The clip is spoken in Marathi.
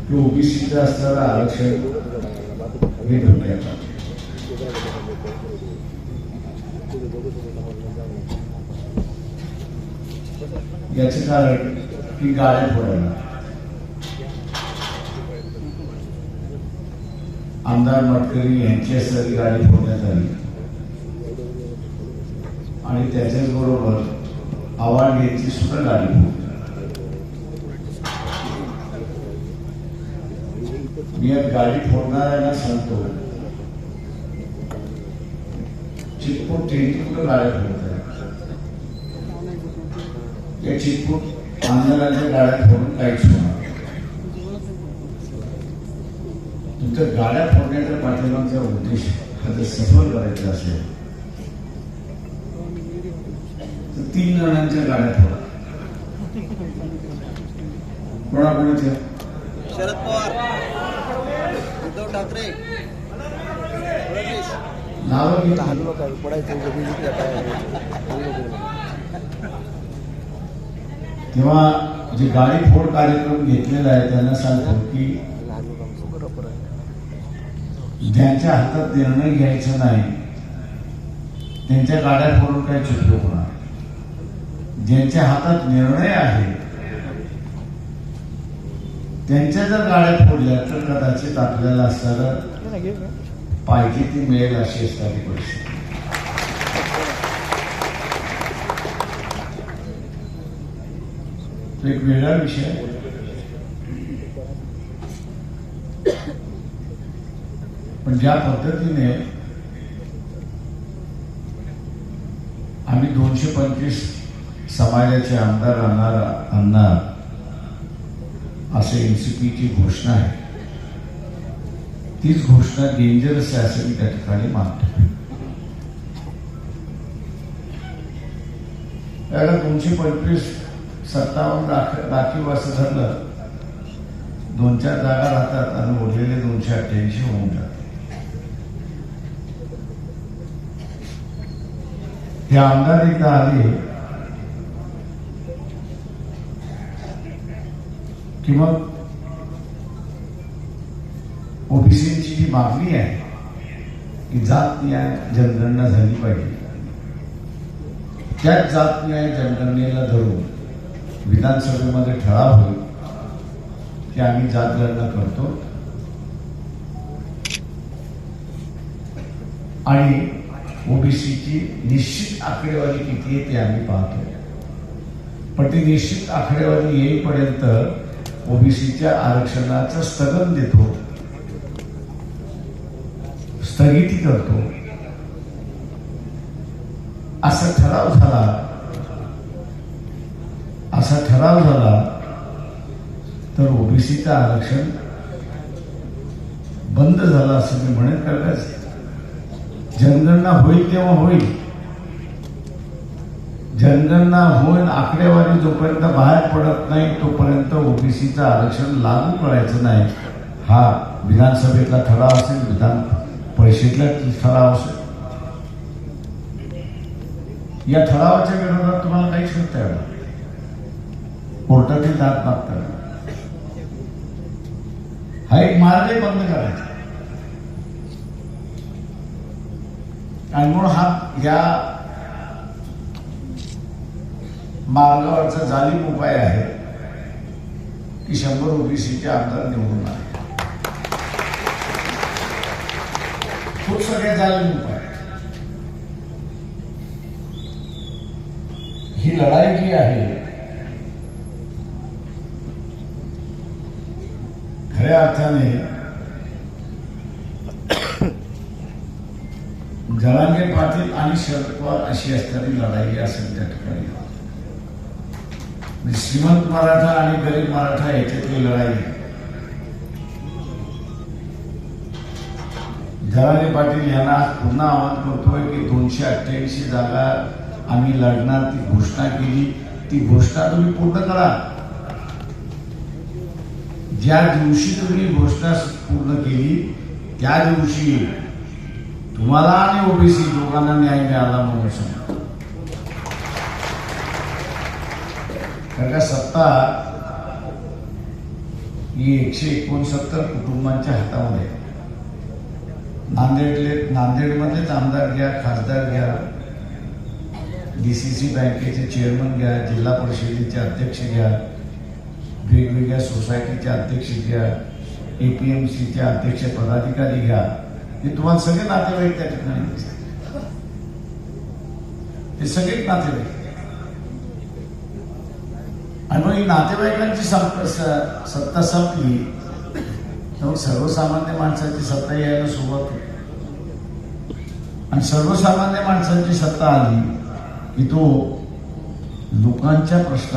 की ओबीसीचं असणारं आरक्षण हे धोक्यात याचे कारण की गाड्या फोडायला आमदार मटकरी यांची सगळी गाडी फोडण्यात आली आणि त्याच्याच बरोबर आव्हाड घ्यायची सुद्धा गाडी. मी गाडी फोडणाऱ्यांना सांगतो. चितपूर ट्रेन कुठं गाड्या फोडत आहे या चितपूर आंदोलनाच्या गाड्या फोडून काहीच होणार तुमच्या गाड्या फोडण्याच्या पाठिंबाचा उद्देश हा जर सफल करायचा असेल तर तीन जणांच्या गाड्या फोडा कोणाकोणाच्या शरद पवार उद्धव ठाकरे काय? काय तेव्हा जे गाडी फोड कार्यक्रम घेतलेला आहे त्यांना सांगतो की बरोबर आहे ज्यांच्या हातात निर्णय घ्यायचा नाही त्यांच्या गाड्या फोडून काही चुकलो होणार ज्यांच्या हातात निर्णय आहे त्यांच्या जर गाड्या फोडल्या तर कदाचित आपल्याला असताना पाहिजे ती मिळेल अशी असणारी परिस्थिती. एक वेगळा विषय. पण ज्या पद्धतीने आम्ही दोनशे पंचवीस समाजाचे आमदार राहणार आणणार असे एनसीपीची घोषणा आहे. तीच घोषणा डेंजरस आहे असं मी त्या ठिकाणी मानतो. त्याला दोनशे पंचवीस सत्तावन्न राख राखीव असं झालं. दोन चार जागा राहतात आणि उरलेले दोनशे अठ्ठ्याऐंशी होऊन जातात. हे आमदार एकदा आले किंवा ओबीसीची जी मागणी आहे की जात न्याय जनगणना झाली पाहिजे. त्याच जात न्याय जनगणनेला धरून विधानसभेमध्ये ठराव होईल की आम्ही जात गणना करतो. आणि ओबीसीची निश्चित आकडेवारी किती आहे ते आम्ही पाहतो पण ती निश्चित आकडेवारी येईपर्यंत ओबीसीच्या आरक्षणाचं स्थगन देतो स्थगिती करतो. असा ठराव झाला. असा ठराव झाला तर ओबीसीचं आरक्षण बंद झालं असं मी म्हणेन कारण जनगणना होईल तेव्हा होईल. जनगणना होईल आकडेवारी जोपर्यंत बाहेर पडत नाही तोपर्यंत ओबीसीचं आरक्षण लागू करायचं नाही. हा विधानसभेतला ठराव असेल विधान परिषदेतला ठराव असेल. या ठरावाच्या विरोधात तुम्हाला काही शोधता येणार कोर्टातील दात मागता हा एक मार्ग बंद करायचा. आणि म्हणून हा या मार्गावरचा जालीम उपाय आहे की शंभर ओबीसीचे आमदार निवडून आले. खूप सगळ्या जालीम उपाय ही लढाई जी आहे खऱ्या अर्थाने जरांगे पाटील आणि शरद पवार अशी असणारी लढाई असेल त्या ठिकाणी श्रीमंत मराठा आणि गरीब मराठा याच्यातली लढाई. जरांगे पाटील यांना पुन्हा आवाहन करतोय की दोनशे अठ्ठ्याऐंशी जागा आम्ही लढणार ती घोषणा केली. ती घोषणा तुम्ही पूर्ण करा. ज्या दिवशी तुम्ही घोषणा पूर्ण केली त्या दिवशी तुम्हाला आणि ओबीसी लोकांना न्याय मिळाला म्हणून सांगा कारण का सत्ता ही एकशे एकोणसत्तर कुटुंबांच्या हातामध्ये नांदेडले नांदेडमध्येच आमदार घ्या खासदार घ्या डीसीसी बँकेचे चेअरमन घ्या जिल्हा परिषदेचे अध्यक्ष घ्या वेगवेगळ्या सोसायटीचे अध्यक्ष घ्या एपीएमसीचे अध्यक्ष पदाधिकारी घ्या. हे तुम्हाला सगळे नातेवाईक त्या ठिकाणी दिसतात. हे सगळेच नातेवाईक. आणि मग ही नातेवाईकांची संप- सत्ता संपली. तर मग सर्वसामान्य माणसाची सत्ता यायला सुरुवात होती. आणि सर्वसामान्य माणसाची सत्ता आली की तो लोकांच्या प्रश्नात